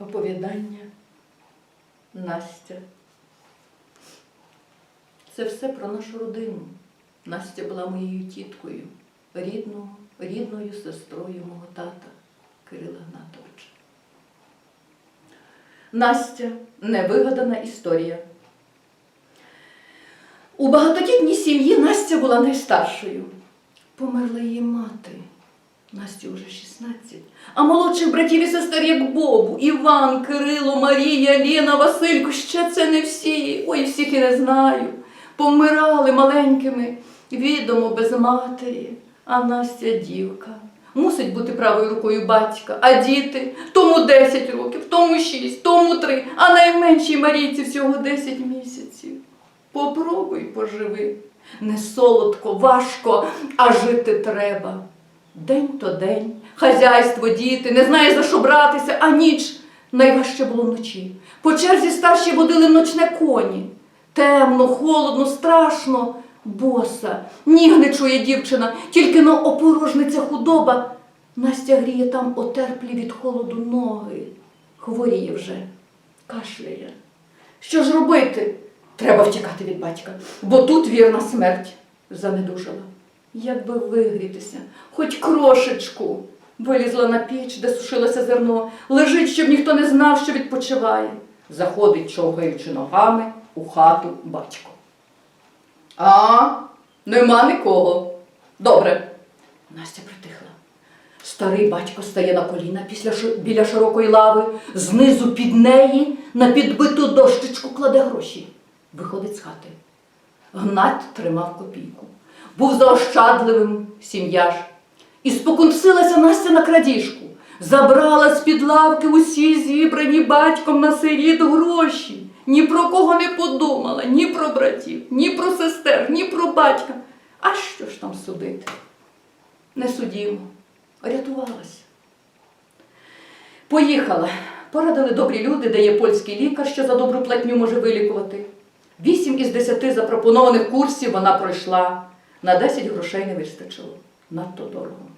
Оповідання Настя. Це все про нашу родину. Настя була моєю тіткою, рідною, рідною сестрою мого тата Кирила Гнатовича. Настя невигадана історія. У багатодітній сім'ї Настя була найстаршою. Померла її мати. Насті вже 16. А молодших братів і сестер, як Бобу, Іван, Кирило, Марія, Ліна, Василько, ще це не всі. Ой, всіх і не знаю. Помирали маленькими, відомо без матері. А Настя дівка. Мусить бути правою рукою батька, а діти тому 10 років, тому 6, тому 3, а найменшій Марійці всього 10 місяців. Попробуй поживи. Не солодко, важко, а жити треба. День то день, хазяйство, діти, не знає за що братися, а ніч найважче було вночі. По черзі старші водили в ночне коні. Темно, холодно, страшно, боса, ніг не чує дівчина, тільки но опорожниця худоба. Настя гріє там отерплі від холоду ноги. Хворіє вже, кашляє. Що ж робити? Треба втікати від батька, бо тут вірна смерть занедужала. Як би вигрітися, хоч крошечку. Вилізла на піч, де сушилося зерно, лежить, щоб ніхто не знав, що відпочиває. Заходить, човгаючи ногами, у хату батько. А, нема нікого. Добре. Настя притихла. Старий батько стає на коліна після біля широкої лави, знизу під неї на підбиту дощечку кладе гроші. Виходить з хати. Гнат тримав копійку. Був заощадливим сім'я ж. І спокусилася Настя на крадіжку. Забрала з-під лавки усі зібрані батьком на сиріт гроші. Ні про кого не подумала, ні про братів, ні про сестер, ні про батька. А що ж там судити? Не судімо. Рятувалася. Поїхала. Порадили добрі люди, де є польський лікар, що за добру платню може вилікувати. Вісім із десяти запропонованих курсів вона пройшла. На 10 грошей не вистачило. Надто дорого.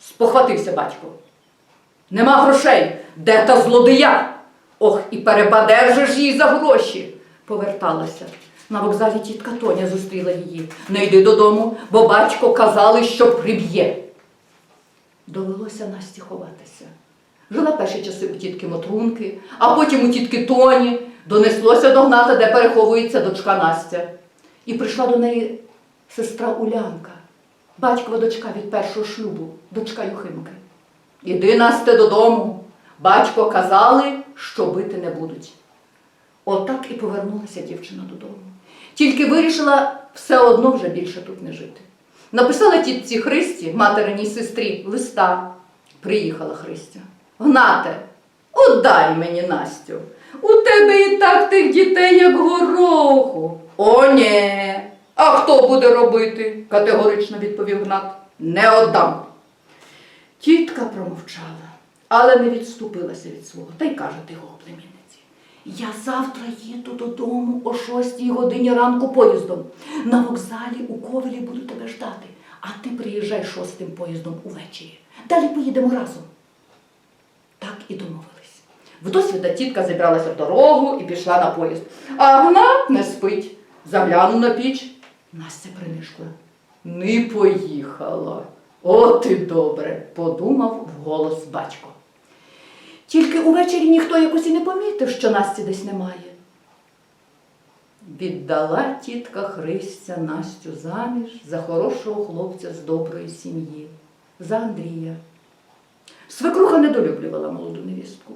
Спохватився батько. Нема грошей. Де та злодия? Ох, і перебадержиш їй за гроші. Поверталася. На вокзалі тітка Тоня зустріла її. Не йди додому, бо батько казали, що приб'є. Довелося Насті ховатися. Жила перші часи у тітки Мотрунки, а потім у тітки Тоні. Донеслося до Гната, де переховується дочка Настя. І прийшла до неї сестра Улянка, батькова дочка від першого шлюбу, дочка Юхимки. Іди, Насте, додому. Батько казали, що бити не будуть. Отак і повернулася дівчина додому. Тільки вирішила все одно вже більше тут не жити. Написала тітці Христі, материній сестрі, листа. Приїхала Христя. Гнате, отдай мені Настю. У тебе і так тих дітей, як гороху. О, ні. А хто буде робити? категорично відповів Гнат. Не отдам. Тітка промовчала, але не відступилася від свого та й каже тихо племінниці. Я завтра їду додому о шостій годині ранку поїздом. На вокзалі у Ковелі буду тебе ждати, а ти приїжджай шостим поїздом увечері. Далі поїдемо разом. Так і домовились. Вдосвіта тітка зібралася в дорогу і пішла на поїзд. А Гнат не спить. Заглянув на піч. Настя принишкла. Не поїхала. От і добре, подумав вголос батько. Тільки увечері ніхто якось і не помітив, що Насті десь немає. Віддала тітка Христя Настю заміж за хорошого хлопця з доброї сім'ї, за Андрія. Свекруха недолюблювала молоду невістку.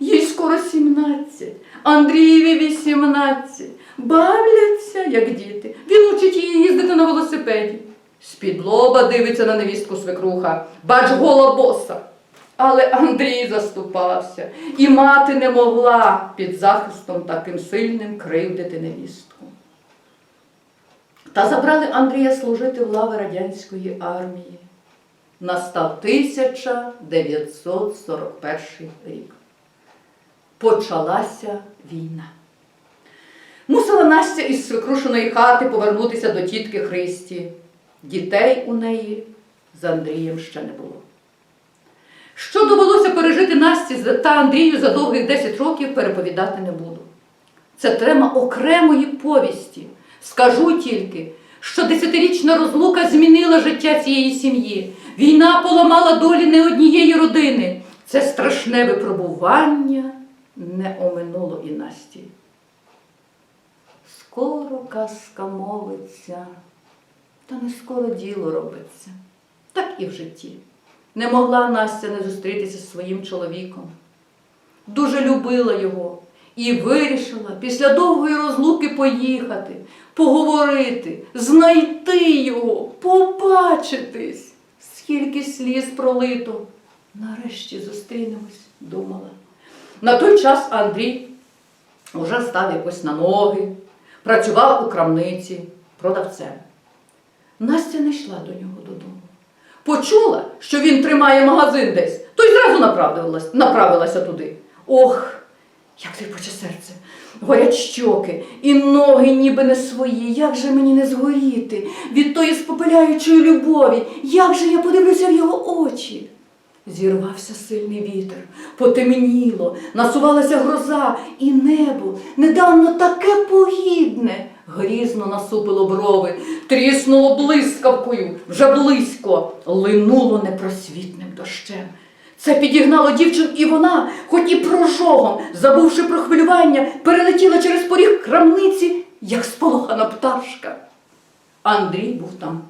Їй скоро 17, Андрієві 18. Бавляться, як діти. Він учить її їздити на велосипеді. З-під лоба дивиться на невістку свекруха, бач гола боса. Але Андрій заступався, і мати не могла під захистом таким сильним кривдити невістку. Та забрали Андрія служити в лави радянської армії. Настав 1941 рік. Почалася війна. Мусила Настя із свекрушеної хати повернутися до тітки Христі. Дітей у неї з Андрієм ще не було. Що довелося пережити Насті та Андрію за довгих 10 років, переповідати не буду. Це тема окремої повісті. Скажу тільки, що десятирічна розлука змінила життя цієї сім'ї. Війна поламала долі не однієї родини. Це страшне випробування не оминуло і Насті. Скоро казка мовиться, та не скоро діло робиться. Так і в житті. Не могла Настя не зустрітися зі своїм чоловіком. Дуже любила його і вирішила після довгої розлуки поїхати, поговорити, знайти його, побачитись. Скільки сліз пролито. Нарешті зустрінемось, думала. На той час Андрій вже став якось на ноги, працював у крамниці продавцем. Настя не йшла до нього додому. Почула, що він тримає магазин десь, то й зразу направилась, направилася туди. Ох, як тріпоче серце, горять щоки, і ноги ніби не свої. Як же мені не згоріти від тої спопиляючої любові? Як же я подивлюся в його очі? Зірвався сильний вітер, потемніло, насувалася гроза, і небо, недавно таке погідне, грізно насупило брови, тріснуло блискавкою, вже близько, линуло непросвітним дощем. Це підігнало дівчин, і вона, хоч і прожогом, забувши про хвилювання, перелетіла через поріг крамниці, як сполохана пташка. Андрій був там.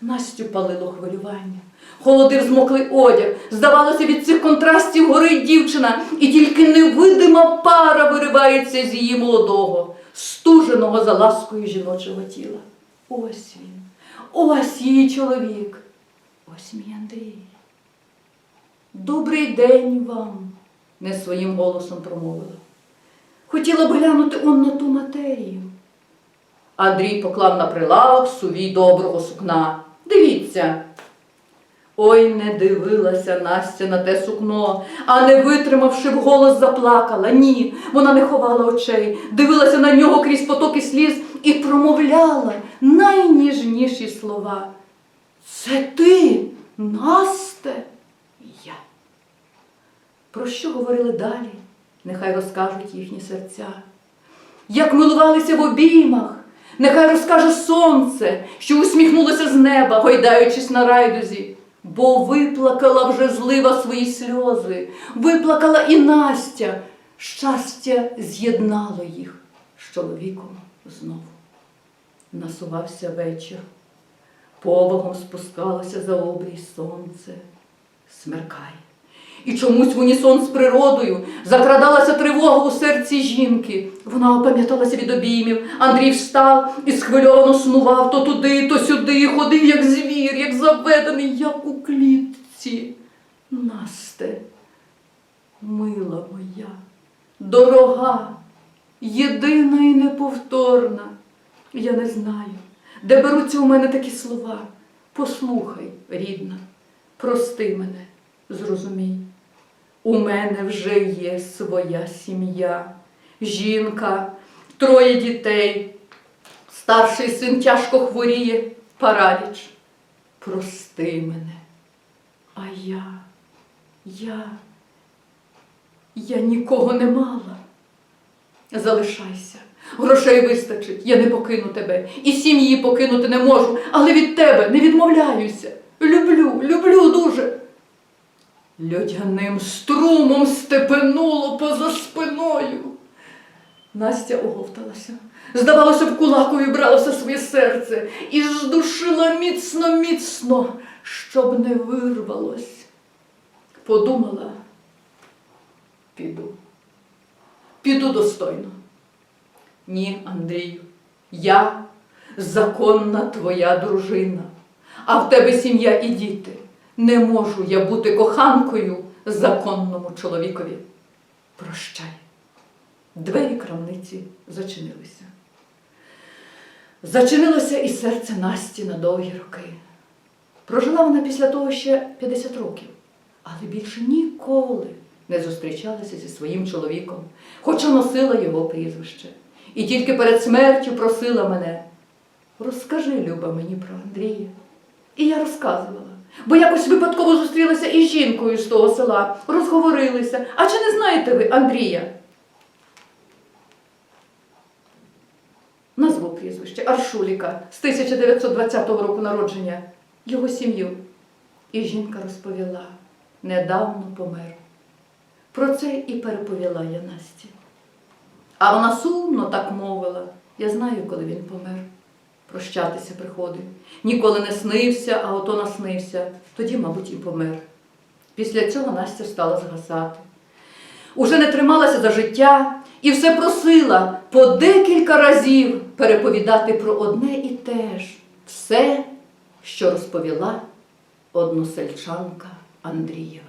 Настю палило хвилювання. Холодив змоклий одяг. Здавалося, від цих контрастів горить дівчина, і тільки невидима пара виривається з її молодого, стуженого за ласкою жіночого тіла. Ось він, ось її чоловік, ось мій Андрій. Добрий день вам, не своїм голосом промовила. Хотіла б глянути он на ту матерію. Андрій поклав на прилавок сувій доброго сукна. Дивіться. Ой, не дивилася Настя на те сукно, а не витримавши вголос, заплакала. Ні, вона не ховала очей, дивилася на нього крізь потоки сліз і промовляла найніжніші слова. Це ти, Насте? Я. Про що говорили далі? Нехай розкажуть їхні серця. Як милувалися в обіймах, нехай розкаже сонце, що усміхнулося з неба, гойдаючись на райдузі, бо виплакала вже злива свої сльози, виплакала і Настя. Щастя з'єднало їх з чоловіком знову. Насувався вечір, повагом спускалося за обрій сонце, смеркає. І чомусь в унісон з природою закрадалася тривога у серці жінки. Вона опам'яталася від обіймів. Андрій встав і схвильовано снував то туди, то сюди, ходив, як звір, як заведений, як у клітці. Насте, мила моя, дорога, єдина і неповторна. Я не знаю, де беруться у мене такі слова. Послухай, рідна, прости мене, зрозумій. У мене вже є своя сім'я, жінка, троє дітей. Старший син тяжко хворіє, параліч. Прости мене. А я, я, я нікого не мала. Залишайся, грошей вистачить, я не покину тебе, і сім'ї покинути не можу, але від тебе не відмовляюся. Люблю, люблю дуже. Льодяним струмом степенуло поза спиною. Настя оговталася. Здавалося, в кулакові бралося своє серце і здушила міцно, міцно, щоб не вирвалось. Подумала, піду. Піду достойно. Ні, Андрію, я законна твоя дружина, а в тебе сім'я і діти. Не можу я бути коханкою законному чоловікові. Прощай. Двері крамниці зачинилися. Зачинилося і серце Насті на довгі роки. Прожила вона після того ще 50 років, але більше ніколи не зустрічалася зі своїм чоловіком, хоча носила його прізвище. І тільки перед смертю просила мене, розкажи, Люба, мені про Андрія. І я розказувала. Бо якось випадково зустрілася із жінкою з того села, розговорилися. А чи не знаєте ви Андрія? Назву прізвище Аршуліка з 1920 року народження, його сім'ю. І жінка розповіла, недавно помер. Про це і переповіла я Насті. А вона сумно так мовила. Я знаю, коли він помер. Прощатися приходив. Ніколи не снився, а ото наснився. Тоді, мабуть, і помер. Після цього Настя стала згасати. Уже не трималася за життя і все просила по декілька разів переповідати про одне і те ж все, що розповіла односельчанка Андрія.